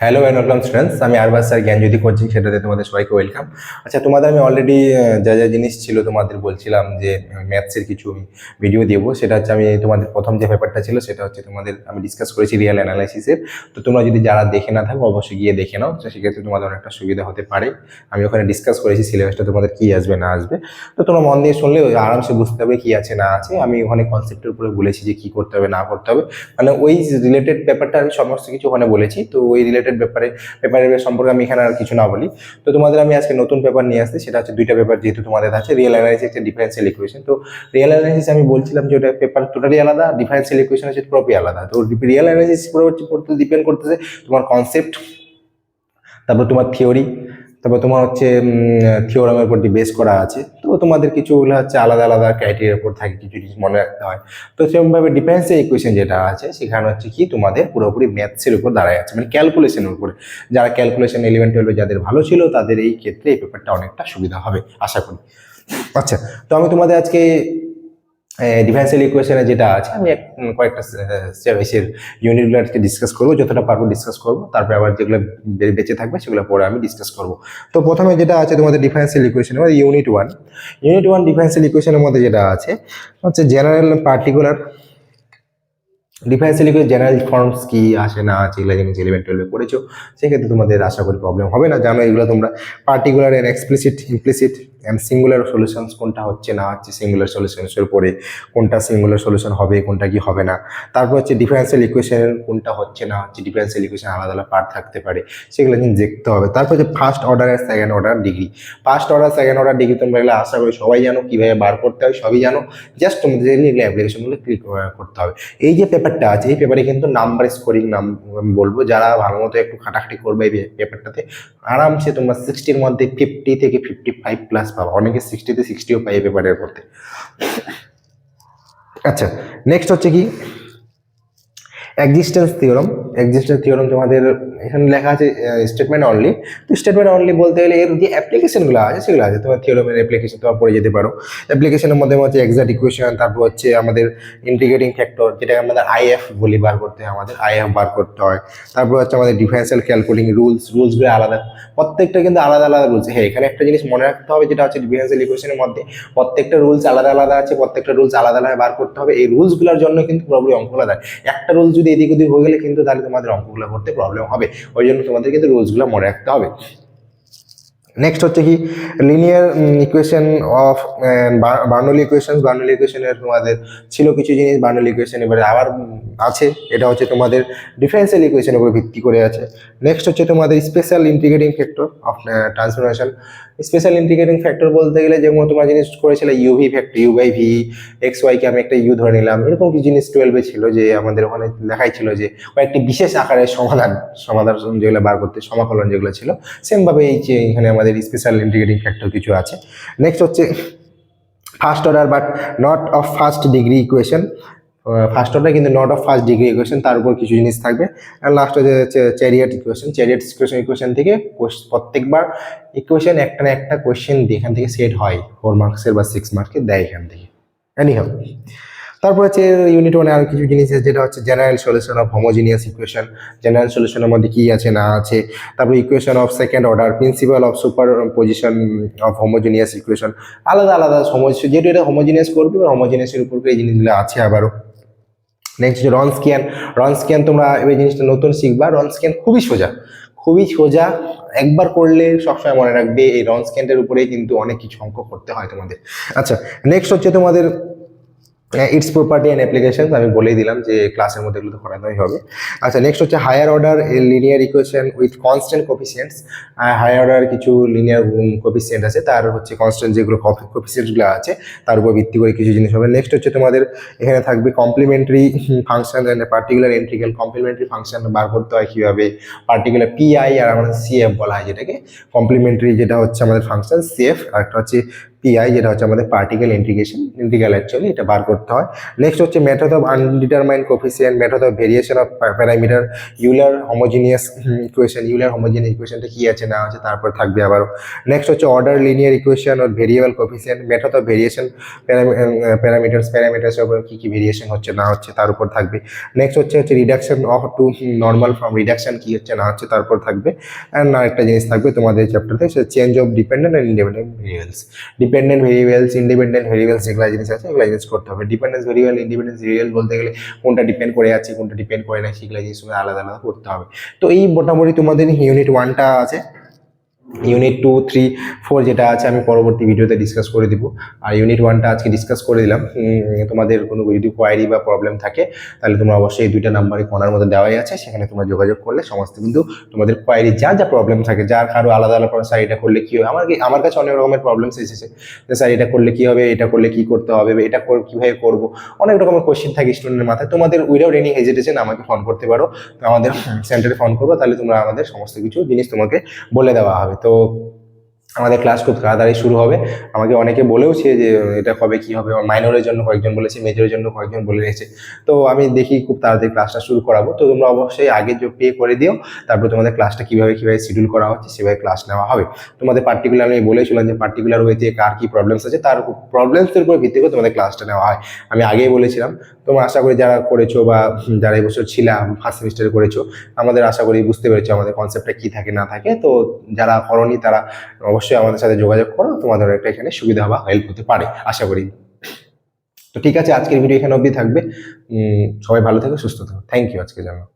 Hello and welcome students আমি আরবাস sir জ্ঞান জ্ঞানজ্যোতি coaching সেটাতে তোমাদের সবাইকে ওয়েলকাম আচ্ছা তোমাদের আমি অলরেডি যা যা জিনিস ছিল তোমাদের বলছিলাম যে ম্যাথসের কিছু আমি ভিডিও দেবো, সেটা হচ্ছে আমি তোমাদের প্রথম যে পেপারটা ছিল, সেটা হচ্ছে তোমাদের আমি ডিসকাস করেছি রিয়েল অ্যানালাইসিসের তো তোমরা যদি যারা দেখে না থাকো, অবশ্যই গিয়ে দেখে নাও। তো সেক্ষেত্রে তোমাদের অনেকটা সুবিধা হতে পারে। আমি ওখানে ডিসকাস করেছি সিলেবাসটা তোমাদের কী আসবে, না আসবে। তো তোমরা মন দিয়ে শুনলে আরামসে বুঝতে হবে কী আছে, না আছে। আমি ওখানে কনসেপ্টের উপরে বলেছি যে কী করতে হবে, না করতে হবে। মানে ওই রিলেটেড ব্যাপারটা আমি সমস্ত কিছু ওখানে বলেছি। তো ওই ব্যাপারে পেপারের সম্পর্কে আমি এখানে আর কিছু না বলি। তো তোমাদের আমি আজকে নতুন পেপার নিয়ে আসছি, সেটা হচ্ছে দুইটা পেপার যেহেতু তোমাদের আছে রিয়েল অ্যানালাইসিস একটা ডিফারেন্সিয়াল ইকুয়েশন তো রিয়েল অ্যানালাইসিস আমি বলছিলাম যে ওটা পেপার টোটালি আলাদা ডিফারেন্সিয়াল ইকুয়েশন হচ্ছে পুরোপুরি আলাদা। তো রিয়েল অ্যানালাইসিস পুরো পড়তে ডিপেন্ড করতেছে তোমার কনসেপ্ট তারপর তোমার থিওরি তারপর তোমার হচ্ছে থিওরামের উপর বেস করা আছে। তো তোমাদের কিছুগুলো হচ্ছে আলাদা আলাদা ক্রাইটেরিয়ার উপর থাকে, কিছু জিনিস মনে রাখতে হয়। তো সেরকমভাবে ডিফারেন্সিয়াল ইকুয়েশন যেটা আছে, সেখানে হচ্ছে কি তোমাদের পুরোপুরি ম্যাথসের উপর দাঁড়ায় আছে মানে ক্যালকুলেশনের উপরে। যারা ক্যালকুলেশন ইলেভেন টুয়েলভে যাদের ভালো ছিল, তাদের এই ক্ষেত্রে এই পেপারটা অনেকটা সুবিধা হবে, আশা করি। আচ্ছা তো আমি তোমাদের আজকে ডিফারেন্সিয়াল ইকুয়েশনে যেটা আছে, আমি কয়েকটা এসের ইউনিটগুলো আজকে ডিসকাস করব, যতটা পারব ডিসকাস করব, তারপরে আবার যেগুলো বেঁচে থাকবে সেগুলো পরে আমি ডিসকাস করব। তো প্রথমে যেটা আছে তোমাদের ডিফারেন্সিয়াল ইকুয়েশনের মধ্যে unit one unit one differential ইকুয়েশনের মধ্যে যেটা আছে, হচ্ছে general particular differential equation general forms কি, আসে না আছে, এগুলো জিনিস ইলেভেন টুয়েলভে করেছ, সেক্ষেত্রে তোমাদের আশা করি প্রবলেম হবে না, জানো এগুলো তোমরা particular and explicit implicit and singular solutions কোনটা হচ্ছে না হচ্ছে সিঙ্গুলার সলিউশনসের উপরে কোনটা সিঙ্গুলার সলিউশন হবে, কোনটা কি হবে না। তারপর হচ্ছে ডিফারেন্সিয়াল ইকুয়েশনের কোনটা হচ্ছে না হচ্ছে ডিফারেন্সিয়াল ইকুয়েশন আলাদা আলাদা পার্ট থাকতে পারে, সেগুলো কিন্তু দেখতে হবে। তারপর হচ্ছে ফার্স্ট অর্ডার আর second order degree first order second order degree তোমরা এগুলো আশা করি সবাই জানো, কীভাবে বার করতে হয় সবই জানো। জাস্ট তোমাদের এগুলো অ্যাপ্লিকেশনগুলো ক্লিক করতে হবে। এই যে পেপারটা আছে, এই পেপারে কিন্তু নাম্বার স্কোরিং নাম আমি বলব, যারা ভালো মতো একটু খাটাখাটি করবে এই পেপারটাতে আরামসে তোমরা সিক্সটির মধ্যে ফিফটি থেকে ফিফটি ফাইভ প্লাস পাবা অনেকে সিক্সটিতে সিক্সটিও পাই পেপারের মধ্যে। আচ্ছা নেক্সট হচ্ছে কি? এক্সিস্টেন্স থিওরম এক্সিস্টেন্স থিওরম তোমাদের এখানে লেখা আছে স্টেটমেন্ট অনলি তো স্টেটমেন্ট অনলি বলতে গেলে এর যে অ্যাপ্লিকেশনগুলো আছে, সেগুলো আছে। তোমার থিওরমের অ্যাপ্লিকেশন তোমার পড়ে যেতে পারো। অ্যাপ্লিকেশনের মধ্যে হচ্ছে এক্সাক্ট ইকুয়েশন তারপর হচ্ছে আমাদের ইন্টিগ্রেটিং ফ্যাক্টর যেটা আমাদের আইএফ বলি বার করতে হয়, আমাদের আইএফ বার করতে হয়। তারপর হচ্ছে আমাদের ডিফারেন্সিয়াল ক্যালকুলেটিং রুলস রুলসগুলো আলাদা। প্রত্যেকটা কিন্তু আলাদা আলাদা রুলস হ্যাঁ এখানে একটা জিনিস মনে রাখতে হবে, যেটা হচ্ছে ডিফারেন্সিয়াল ইকুয়েশনের মধ্যে প্রত্যেকটা রুলস আলাদা আলাদা আছে, প্রত্যেকটা রুলস আলাদা আলাদা বার করতে হবে। এই রুলসগুলোর জন্য কিন্তু পুরোপুরি অঙ্কগুলো দেয় একটা রুলস যদি এদিক ওদিক হয়ে গেলে কিন্তু তাহলে তোমাদের অঙ্কগুলো করতে প্রবলেম হবে। ওই জন্য তোমাদের কিন্তু রুলসগুলো মনে রাখতে হবে। নেক্সট হচ্ছে কি? Linear equation of Bernoulli equation Bernoulli ইকুয়েশনের তোমাদের ছিল কিছু জিনিস বার্নলি ইকুয়েশন এবারে আবার আছে। এটা হচ্ছে তোমাদের ডিফারেন্সিয়াল ইকুয়েশনের উপর ভিত্তি করে আছে। নেক্সট হচ্ছে তোমাদের special integrating factor of transformation special integrating factor বলতে গেলে যেমন তোমরা জিনিস করেছিলে UV factor U by V X ওয়াইকে আমি একটা ইউ ধরে নিলাম। এরকম কিছু জিনিস টুয়েলভে ছিল যে আমাদের ওখানে লেখাই ছিল যে কয়েকটি বিশেষ আকারের সমাধান সমাধান যেগুলো বার করতে, সমাকলন যেগুলো ছিল? সেমভাবে এই যে এখানে আমাদের স্পেশাল ইন্টিগ্রেটিং ফ্যাক্টর কিছু আছে। নেক্সট হচ্ছে first order but not of first degree equation first order কিন্তু not of first degree equation তার উপর কিছু জিনিস থাকবে। আর লাস্ট হচ্ছে Clairaut equation Clairaut equation equation থেকে প্রত্যেকবার ইকুয়েশন একটা না একটা কোয়েশ্চেন এখান থেকে সেট হয়। ফোর মার্কসের বা সিক্স মার্কের দেয় এখান থেকে। এনিহাও তারপর হচ্ছে ইউনিট ওয়ানে আর কিছু জিনিস আছে, যেটা হচ্ছে general solution of homogeneous equation general সলিউশনের মধ্যে কী আছে, না আছে? তারপর equation of second order principal of superposition of homogeneous equation আলাদা আলাদা সমস্যা যেহেতু এটা হোমোজিনিয়াস করবে হোমোজিনিয়াসের উপর এই জিনিসগুলো আছে আবারও। নেক্সট হচ্ছে রন স্ক্যান রন স্ক্যান তোমরা এই জিনিসটা নতুন শিখবা। রন স্ক্যান খুবই সোজা। খুবই সোজা। একবার করলে সবসময় মনে রাখবে এই রন স্ক্যানটার উপরেই কিন্তু অনেক কিছু অঙ্ক করতে হয় তোমাদের। আচ্ছা নেক্সট হচ্ছে তোমাদের ইটস প্রপার্টি অ্যান্ড অ্যাপ্লিকেশন আমি বলেই দিলাম যে ক্লাসের মধ্যে এগুলো তো করানোই হবে। আচ্ছা নেক্সট হচ্ছে higher order linear equation with constant coefficients higher order কিছু লিনিয়ার কোফিসিয়েন্ট আছে, তার হচ্ছে কনস্ট্যান্ট যেগুলো কোফিসিয়েন্টসগুলো আছে, তার উপর ভিত্তি করে কিছু জিনিস হবে। নেক্সট হচ্ছে তোমাদের এখানে থাকবে complementary function particular integral complementary function বার করতে হয় কীভাবে? পার্টিকুলার পিআই আর আমাদের সিএফ বলা হয় যেটাকে। কমপ্লিমেন্টারি যেটা হচ্ছে আমাদের ফাংশন সিএফ আর একটা হচ্ছে পিআই যেটা হচ্ছে আমাদের পার্টিকেল ইন্টিগ্রেশন ইন্টিগ্রাল অ্যাকচুয়ালি এটা বার করতে হয়। নেক্সট হচ্ছে method of undetermined coefficient method of variation of parameter Euler homogeneous equation Euler homogeneous ইকুয়েশনটা কি আছে, না আছে, তারপর থাকবে আবারও। নেক্সট হচ্ছে order linear equation or variable coefficient method of variation parameters প্যারামিটার্সের উপর কী কী ভেরিয়েশন হচ্ছে, না হচ্ছে, তার উপর থাকবে। নেক্সট হচ্ছে হচ্ছে reduction of to normal form reduction কী হচ্ছে, না হচ্ছে তারপর থাকবে। অ্যান্ড আরেকটা জিনিস থাকবে তোমাদের চ্যাপ্টারতে সেটা change of dependent and independent variables dependent variables independent variables যেগুলো জিনিস আছে এগুলো জিনিস করতে হবে। ডিপেন্ডেন্স ভেরিয়েবল ইন্ডিপেন্ডেন্স ভেরিয়েবল বলতে গেলে কোনটা ডিপেন্ড করে আছে, কোনটা ডিপেন্ড করে না সেগুলো জিনিস আলাদা আলাদা করতে হবে। তো এই মোটামুটি তোমাদের ইউনিট ওয়ানটা আছে। ইউনিট টু থ্রি ফোর যেটা আছে আমি পরবর্তী ভিডিওতে ডিসকাস করে দিব। আর ইউনিট ওয়ানটা আজকে ডিসকাস করে দিলাম। তোমাদের কোনো যদি কোয়ারি বা প্রবলেম থাকে তাহলে তোমরা অবশ্যই এই দুইটা নাম্বারে কোনার মধ্যে দেওয়াই আছে। সেখানে তোমরা যোগাযোগ করলে সমস্ত কিন্তু তোমাদের কোয়ারি যা যা প্রবলেম থাকে যার কারও আলাদা আলাদা করে স্যার এটা করলে কী হবে? আমার কি- আমার কাছে অনেক রকমের প্রবলেমস এসেছে। যে স্যার এটা করলে কী হবে? এটা করলে কী করতে হবে? এটা কীভাবে করব? অনেক রকমের কোশ্চেন থাকে স্টুডেন্টের মাথায়। তোমাদের উইদাউট এনি হেজিটেশন আমাকে ফোন করতে পারো। আমাদের সেন্টারে ফোন করব। তাহলে তোমরা আমাদের সমস্ত কিছু জিনিস তোমাকে বলে দেওয়া হবে। তো আমাদের ক্লাস খুব তাড়াতাড়ি শুরু হবে। আমাকে অনেকে বলেওছে যে, এটা কবে কি হবে? মাইনরের জন্য কয়েকজন বলেছে মেজরের জন্য কয়েকজন বলে রেখেছে। তো আমি দেখি খুব তাড়াতাড়ি ক্লাসটা শুরু করাবো। তো তোমরা অবশ্যই আগে যে পে করে দিও, তারপর তোমাদের ক্লাসটা কীভাবে কীভাবে শিডিউল করা হচ্ছে, সেভাবে ক্লাস নেওয়া হবে। তোমাদের পার্টিকুলার আমি বলেছিলাম যে পার্টিকুলার ওয়েতে কার কী প্রবলেমস আছে, তার প্রবলেমসের উপর ভিত্তি করে তোমাদের ক্লাসটা নেওয়া হয়। আমি আগেই বলেছিলাম তোমরা আশা করি যারা করেছ বা যারা এবছর ছিলাম ফার্স্ট সেমিস্টারে করেছ, আমাদের আশা করি বুঝতে পেরেছ আমাদের কনসেপ্টটা কি থাকে, না থাকে। তো যারা করনি তারা অবশ্যই আমাদের সাথে যোগাযোগ করো, তোমাদের একটা এখানে সুবিধা বা হেল্প হতে পারে, আশা করি। তো ঠিক আছে, আজকের ভিডিও এখানে অবধি থাকবে। সবাই ভালো থেকো, সুস্থ থাকো। থ্যাংক ইউ আজকের জন্য।